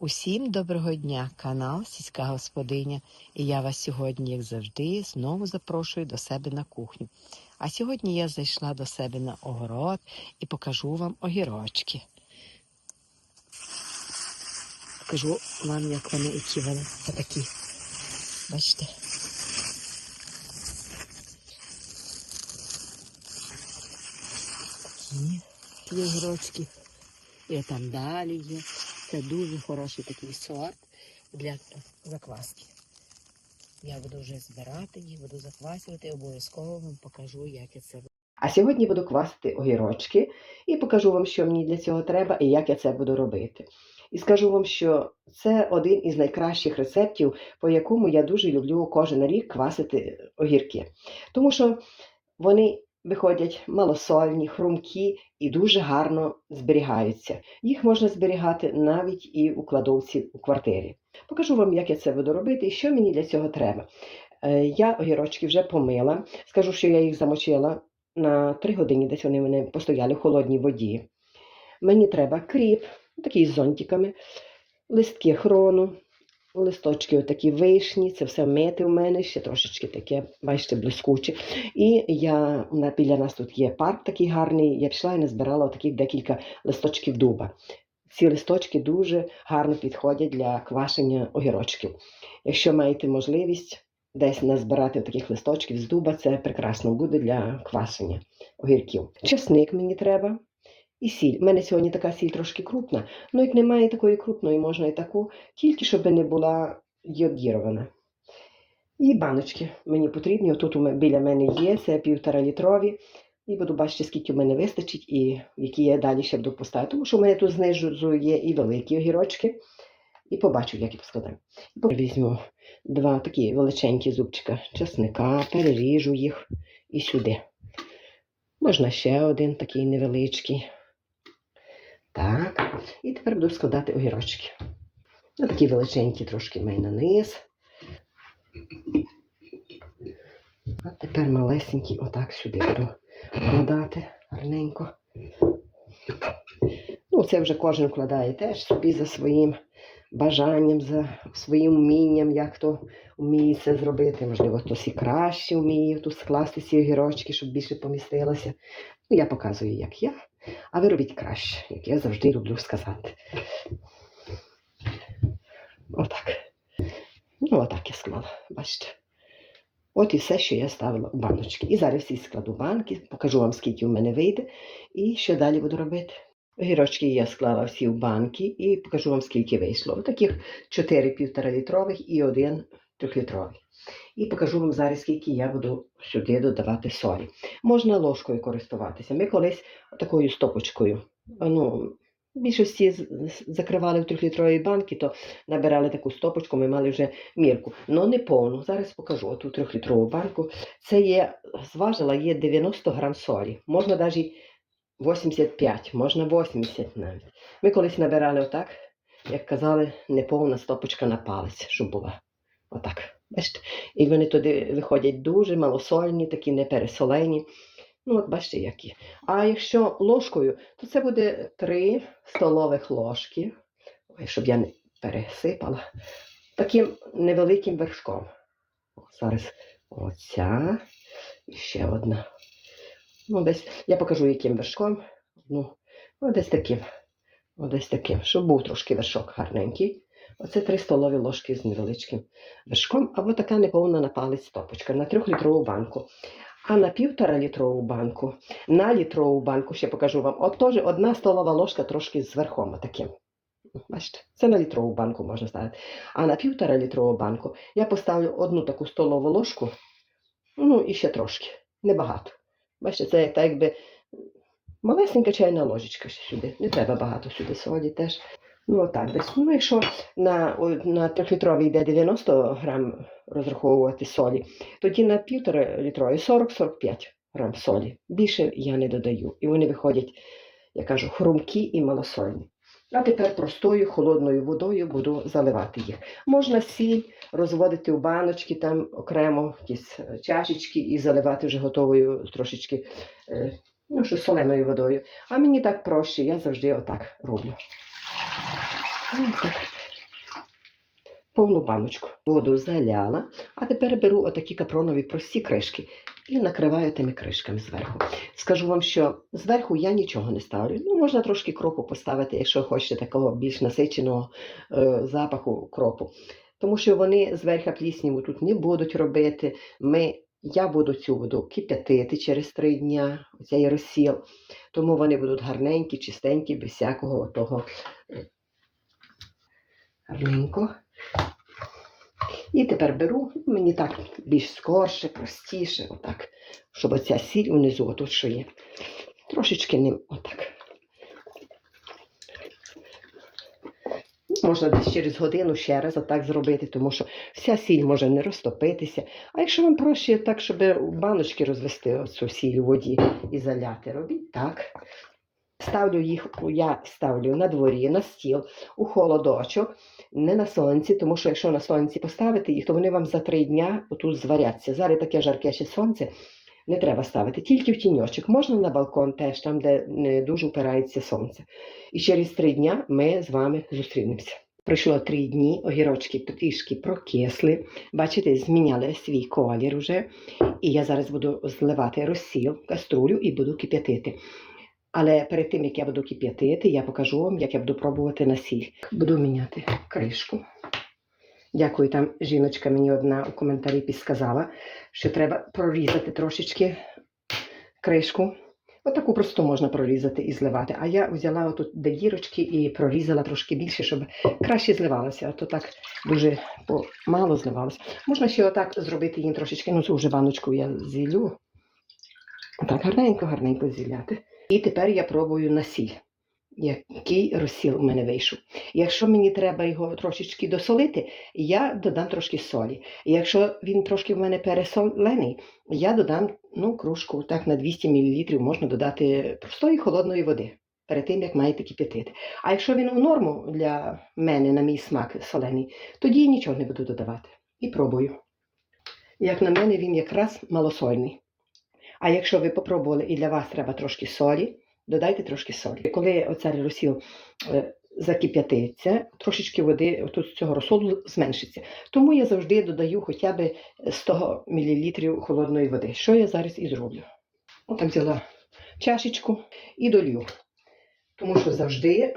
Усім доброго дня, канал Сільська Господиня. І я вас сьогодні, як завжди, знову запрошую до себе на кухню. А сьогодні я зайшла до себе на огород і покажу вам огірочки. Покажу вам, як вони, які вони отакі. Бачите? Такі є огірочки. І там далі є. Це дуже хороший такий сорт для закваски. Я буду вже збирати їх, буду заквасювати, обов'язково вам покажу, як я це роблю. А сьогодні буду квасити огірочки і покажу вам, що мені для цього треба і як я це буду робити. І скажу вам, що це один із найкращих рецептів, по якому я дуже люблю кожен рік квасити огірки. Тому що вони виходять малосольні, хрумкі і дуже гарно зберігаються. Їх можна зберігати навіть і у кладовці у квартирі. Покажу вам, як я це буду робити і що мені для цього треба. Е, Я огірочки вже помила. Скажу, що я їх замочила на 3 години, десь вони мене постояли в холодній воді. Мені треба кріп, такий з зонтиками, листки хрону, листочки отакі вишні, це все мити у мене, ще трошечки таке, бачите, блискуче. І я, біля нас тут є парк такий гарний, я пішла і назбирала таких декілька листочків дуба. Ці листочки дуже гарно підходять для квашення огірочків. Якщо маєте можливість десь назбирати таких листочків з дуба, це прекрасно буде для квашення огірків. Чесник мені треба. І сіль. У мене сьогодні така сіль трошки крупна, ну як немає такої крупної, можна і таку, тільки щоб не була йодірована. І баночки мені потрібні. Отут біля мене є, це півтора літрові. І буду бачити, скільки в мене вистачить і які я далі ще буду поставити. Тому що в мене тут знизу є і великі огірочки. І побачу, як я поскладаю. Візьму два такі величенькі зубчика чесника, переріжу їх і сюди. Можна ще один такий невеличкий. Так. І тепер буду складати огірочки. Ну, такі величенькі трошки маю на низ. А тепер малесенькі отак сюди буду вкладати гарненько. Ну, це вже кожен вкладає теж собі за своїм бажанням, за своїм вмінням, як хто вміє це зробити. Можливо, хтось і краще вміє тут скласти ці огірочки, щоб більше помістилося. Ну, я показую, як я, а ви робіть краще, як я завжди люблю сказати. Отак. Ну, отак я склала, бачите. От і все, що я ставила у баночки. І зараз всі складу банки, покажу вам, скільки у мене вийде, і що далі буду робити. Огірочки я склала всі в банки і покажу вам, скільки вийшло. Таких 4 півтора літрових і один трьохлітровий. І покажу вам зараз, скільки я буду сюди додавати солі. Можна ложкою користуватися. Ми колись такою стопочкою. Ну, більшості закривали в трьохлітрові банки, то набирали таку стопочку, ми мали вже мірку. Ну не повну. Зараз покажу оту трьохлітрову банку. Це є, зважила, є 90 грам солі. Можна навіть 85, можна 80 навіть. Ми колись набирали отак, як казали, неповна стопочка на палець, щоб була. Отак. Бачите? І вони туди виходять дуже малосольні, такі не пересолені. Ну, от бачите, які. А якщо ложкою, то це буде 3 столових ложки. Ой, щоб я не пересипала. Таким невеликим вершком. О, Зараз оця і ще одна. Ну, десь я покажу, яким вершком. Ну, ну десь таким. О, десь таким, щоб був трошки вершок гарненький. Оце 3 столові ложки з невеличким вершком, або така неповна на палець стопочка на 3-літрову банку. А на півтора літрову банку, на літрову банку, ще покажу вам, от теж одна столова ложка трошки з верхом таким. Бачите, це на літрову банку можна ставити. А на півтора літрову банку я поставлю одну таку столову ложку, ну і ще трошки, небагато. Бачите, це так якби малесенька чайна ложечка ще сюди. Не треба багато сюди солі теж. Ну, отак. Ну, якщо на, на трьохлітровій йде 90 грам розраховувати солі, тоді на півтора літровій 40-45 грам солі. Більше я не додаю. І вони виходять, я кажу, хрумкі і малосольні. А тепер простою холодною водою буду заливати їх. Можна сіль розводити у баночки, там окремо якісь е, чашечки і заливати вже готовою трошечки е, ну, що соленою водою. А мені так проще, я завжди отак роблю. Ну, повну баночку. Воду заляла, а тепер беру отакі капронові прості кришки і накриваю тими кришками зверху. Скажу вам, що зверху я нічого не ставлю. Ну, можна трошки кропу поставити, якщо хочете такого більш насиченого е, запаху кропу. Тому що вони зверху плісніву тут не будуть робити. Ми, я буду цю воду кип'ятити через три дня, оцей розсіл. Тому вони будуть гарненькі, чистенькі, без всякого того гарненько. І тепер беру, мені так більш скорше, простіше, отак, щоб оця сіль унизу, отут що є. Трошечки ним отак. Можна десь через годину ще раз отак зробити, тому що вся сіль може не розтопитися. А якщо вам проще так, щоб баночки розвести оцю сіль у воді і заляти, робіть так. Ставлю їх, я ставлю на дворі, на стіл, у холодочок, не на сонці, тому що якщо на сонці поставити їх, то вони вам за три дня отут зваряться. Зараз таке жарке ще сонце, не треба ставити, тільки в тіньочок. Можна на балкон теж, там, де не дуже впирається сонце. І через три дня ми з вами зустрінемося. Пройшло три дні, огірочки трішки прокисли. Бачите, зміняли свій колір уже. І я зараз буду зливати розсіл, каструлю і буду кип'ятити. Але перед тим, як я буду кип'ятити, я покажу вам, як я буду пробувати на. Буду міняти кришку. Дякую, там жіночка мені одна у коментарі підсказала, що треба прорізати трошечки кришку. Отаку просто можна прорізати і зливати. А я взяла отут де дірочки і прорізала трошки більше, щоб краще зливалося. А то так дуже мало зливалося. Можна ще отак зробити їм трошечки. Ну, цю вже баночку я зілю. Отак гарненько, гарненько зіляти. І тепер я пробую на сіль, який розсіл у мене вийшов. Якщо мені треба його трошечки досолити, я додам трошки солі. Якщо він трошки в мене пересолений, я додам ну, кружку так на 200 мл можна додати простої холодної води. Перед тим, як маєте кип'ятити. А якщо він у норму для мене, на мій смак солений, тоді нічого не буду додавати. І пробую. Як на мене, він якраз малосольний. А якщо ви попробували і для вас треба трошки солі, додайте трошки солі. Коли оцей розсіл е, закип'ятиться, трошечки води тут з цього розсолу зменшиться. Тому я завжди додаю хоча б 100 мл холодної води, що я зараз і зроблю. Отак взяла чашечку і долью. Тому що завжди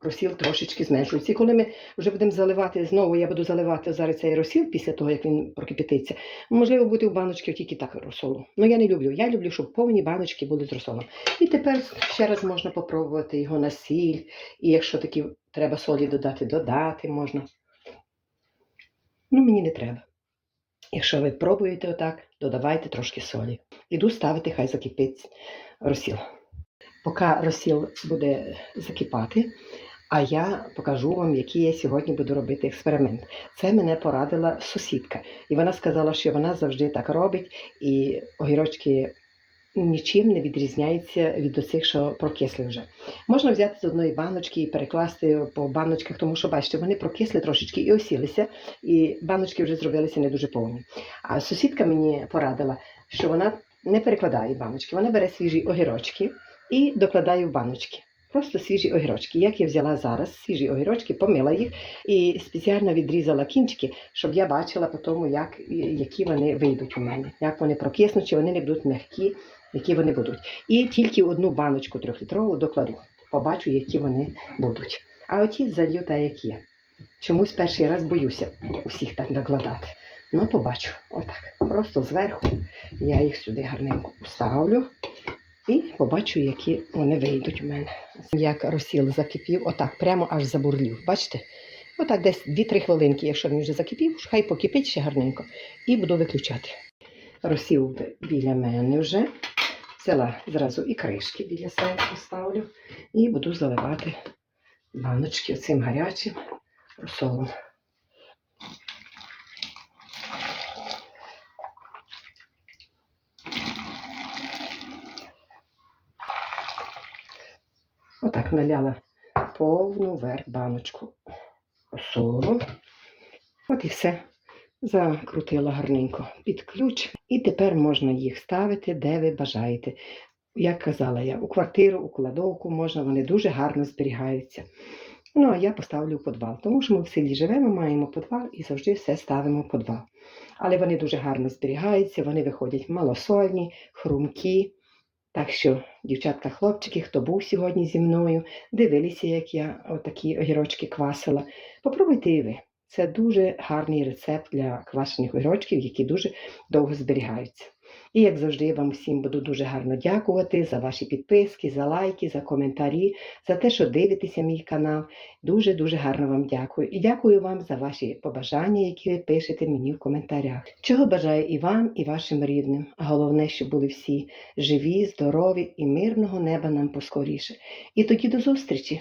розсіл трошечки зменшується. І коли ми вже будемо заливати, знову я буду заливати зараз цей розсіл після того, як він прокипятиться, можливо, буде у баночки тільки так розсолу. Ну я не люблю. Я люблю, щоб повні баночки були з розсолом. І тепер ще раз можна попробувати його на сіль. І якщо такі треба солі додати, додати можна. Ну, мені не треба. Якщо ви пробуєте отак, додавайте трошки солі. Іду ставити, хай закипить розсіл. Поки розсіл буде закипати, а я покажу вам, який я сьогодні буду робити експеримент. Це мене порадила сусідка. І вона сказала, що вона завжди так робить, і огірочки нічим не відрізняються від оцих, що прокисли вже. Можна взяти з одної баночки і перекласти по баночках, тому що, бачите, вони прокисли трошечки і осілися, і баночки вже зробилися не дуже повні. А сусідка мені порадила, що вона не перекладає баночки, вона бере свіжі огірочки і докладаю баночки. Просто свіжі огірочки. Як я взяла зараз свіжі огірочки, помила їх і спеціально відрізала кінчики, щоб я бачила по тому, як, які вони вийдуть у мене, як вони прокиснуть, чи вони не будуть м'які, які вони будуть. І тільки одну баночку трьохлітрову докладу. Побачу, які вони будуть. А оті залью та як є. Чомусь перший раз боюся усіх так накладати. Ну, побачу. Отак. Просто зверху я їх сюди гарненько поставлю. І побачу, які вони вийдуть у мене. Як розсіл закипів, отак, прямо аж забурлів. Бачите? Отак десь 2-3 хвилинки, якщо він вже закипів, хай покипить ще гарненько. І буду виключати. Розсіл біля мене вже. Взяла зразу і кришки біля себе поставлю. І буду заливати баночки цим гарячим розсолом. Отак наляла повну верх баночку солу. От і все. Закрутила гарненько під ключ. І тепер можна їх ставити, де ви бажаєте. Як казала я, у квартиру, у кладовку можна, вони дуже гарно зберігаються. Ну, а я поставлю в підвал, тому що ми в селі живемо, маємо підвал і завжди все ставимо в підвал. Але вони дуже гарно зберігаються, вони виходять малосольні, хрумкі. Так що, дівчатка, хлопчики, хто був сьогодні зі мною, дивилися, як я отакі огірочки квасила. Попробуйте і ви. Це дуже гарний рецепт для квашених огірочків, які дуже довго зберігаються. І як завжди, я вам всім буду дуже гарно дякувати за ваші підписки, за лайки, за коментарі, за те, що дивитеся мій канал. Дуже дуже гарно вам дякую. І дякую вам за ваші побажання, які ви пишете мені в коментарях. Чого бажаю і вам, і вашим рідним. А головне, щоб були всі живі, здорові і мирного неба нам поскоріше. І тоді до зустрічі!